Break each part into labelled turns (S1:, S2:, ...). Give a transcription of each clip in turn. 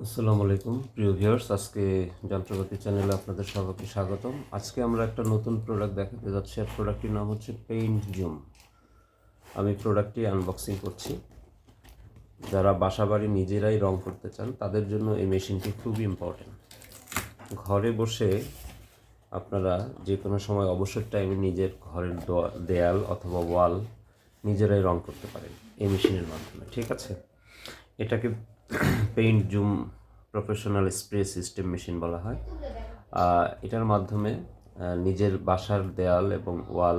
S1: আসসালামু আলাইকুম। প্রিয় ভিউয়ার্স, আজকে যন্ত্রপাতি চ্যানেলে আপনাদের সবাইকে স্বাগতম। আজকে আমরা একটা নতুন প্রোডাক্ট দেখাতে যাচ্ছি। আর প্রোডাক্টটির নাম হচ্ছে পেইন্ট জুম আমি প্রোডাক্টটি আনবক্সিং করছি। যারা বাসাবাড়ি নিজেরাই রং করতে চান, তাদের জন্য এই মেশিনটি খুবই ইম্পর্ট্যান্ট ঘরে বসে আপনারা যে কোনো সময় অবসর টাইমে নিজের ঘরের দোয়া- দেয়াল অথবা ওয়াল নিজেরাই রং করতে পারেন এই মেশিনের মাধ্যমে, ঠিক আছে? এটাকে paint zoom professional spray system machine বলা হয়। এটার মাধ্যমে নিজের বাসার দেয়াল এবং ওয়াল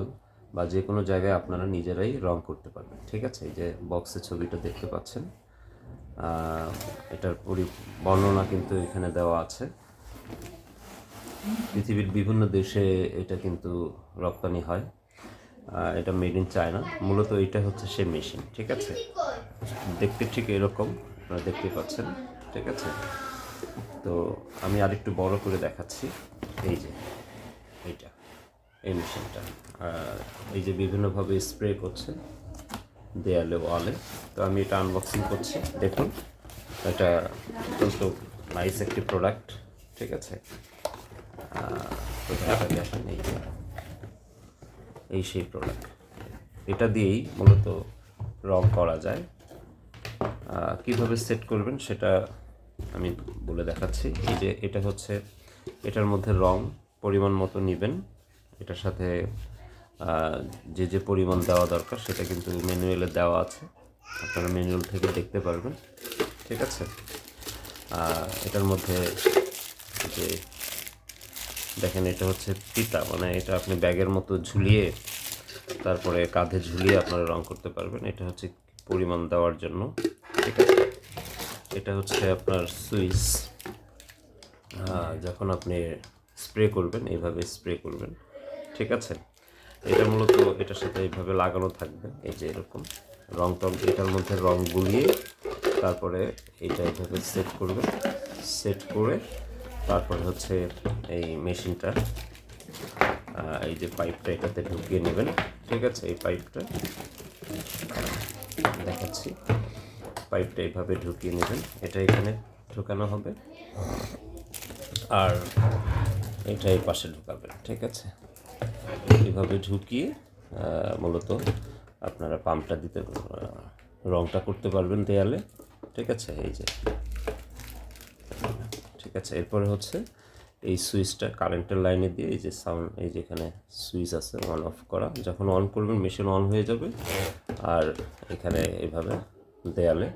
S1: বা যে কোনো জায়গায় আপনারা নিজেরাই রং করতে পারবেন। ঠিক আছে? এই যে বক্সে ছবিটা দেখতে পাচ্ছেন। এটার পরি, বর্ণনা কিন্তু এখানে দেওয়া আছে। পৃথিবীর বিভিন্ন দেশে এটা কিন্তু রপ্তানি হয়। এটা মেড ইন চায়না মূলত এটা হচ্ছে সে মেশিন ঠিক আছে? দেখতে ঠিক এরকম, আপনারা দেখতে পাচ্ছেন, ঠিক আছে? তো আমি আরেকটু বড় করে দেখাচ্ছি। এই যে, এইটা, এই মেশিনটা আর এই যে বিভিন্নভাবে স্প্রে করছে দেয়ালে ওয়ালে তো আমি এটা আনবক্সিং করছি, দেখুন। এটা অত্যন্ত নাইস একটি প্রোডাক্ট ঠিক আছে? দেখেন এই যে এই সেই প্রোডাক্ট এটা দিয়েই মূলত রং করা যায়। কীভাবে সেট করবেন সেটা আমি বলে দেখাচ্ছি। এই যে এটা হচ্ছে, এটার মধ্যে রং পরিমাণ মতো নেবেন। এটার সাথে যে যে পরিমাণ দেওয়া দরকার সেটা কিন্তু ম্যানুয়ালে দেওয়া আছে। আপনারা ম্যানুয়াল থেকে দেখতে পারবেন। ঠিক আছে? এটার মধ্যে যে দেখেন, এটা হচ্ছে পিতা মানে এটা আপনি ব্যাগের মতো ঝুলিয়ে, তারপরে কাঁধে ঝুলিয়ে আপনারা রং করতে পারবেন। এটা হচ্ছে পরিমাণ দেওয়ার জন্য। ঠিক আছে? এটা হচ্ছে আপনার সুইচ। যখন আপনি স্প্রে করবেন, এইভাবে স্প্রে করবেন। ঠিক আছে? এটা মূলত এটার সাথে এইভাবে লাগানো থাকবে, এই যে এরকম। রং টং, এটার মধ্যে রং গুলিয়ে তারপরে এটা এইভাবে সেট করবেন। সেট করে তারপরে হচ্ছে এই মেশিনটা এই যে পাইপটা এটাতে ঢুকিয়ে নেবেন। ঠিক আছে, এই পাইপটা দেখাচ্ছি। পাইপটা এইভাবে ঢুকিয়ে নেবেন। এটা এখানে ঢুকানো হবে। আর এটা এই পাশে ঢুকাবেন ঠিক আছে? এইভাবে ঢুকিয়ে মূলত আপনারা পাম্পটা দিতে রংটা করতে পারবেন দেয়ালে। ঠিক আছে? এই যে ঠিক আছে, এরপরে হচ্ছে এই সুইচটা কারেন্টের লাইনে দিয়ে এই যে সাউন্ড এই যেখানে সুইচ আছে অন অফ করা। যখন অন করবেন মেশিন অন হয়ে যাবে। আর এখানে এভাবে দেয়ালে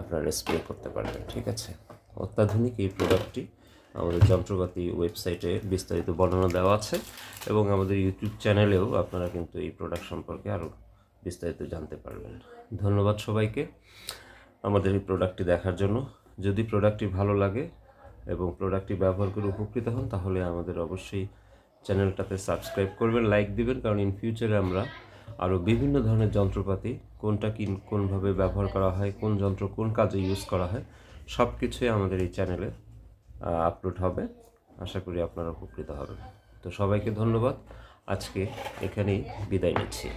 S1: আপনারা স্প্রে করতে পারবেন, ঠিক আছে? অত্যাধুনিক এই প্রোডাক্টটি আমাদের যন্ত্রপাতি ওয়েবসাইটে বিস্তারিত বর্ণনা দেওয়া আছে এবং আমাদের ইউটিউব চ্যানেলেও আপনারা কিন্তু এই প্রোডাক্ট সম্পর্কে আরও বিস্তারিত জানতে পারবেন। ধন্যবাদ সবাইকে আমাদের এই প্রোডাক্টটি দেখার জন্য। যদি প্রোডাক্টটি ভালো লাগে এবং প্রোডাক্টটি ব্যবহার করে উপকৃত হন, তাহলে আমাদের অবশ্যই চ্যানেলটাতে সাবস্ক্রাইব করবেন লাইক দিবেন, কারণ ইন ফিউচারে আমরা আরও বিভিন্ন ধরনের যন্ত্রপাতি কোনটা কি, কোনভাবে ব্যবহার করা হয়, কোন যন্ত্র কোন কাজে ইউজ করা হয় সব কিছুই আমাদের এই চ্যানেলে আপলোড হবে। আশা করি আপনারা উপকৃত হবেন। তো সবাইকে ধন্যবাদ। আজকে এখানেই বিদায় নিচ্ছি।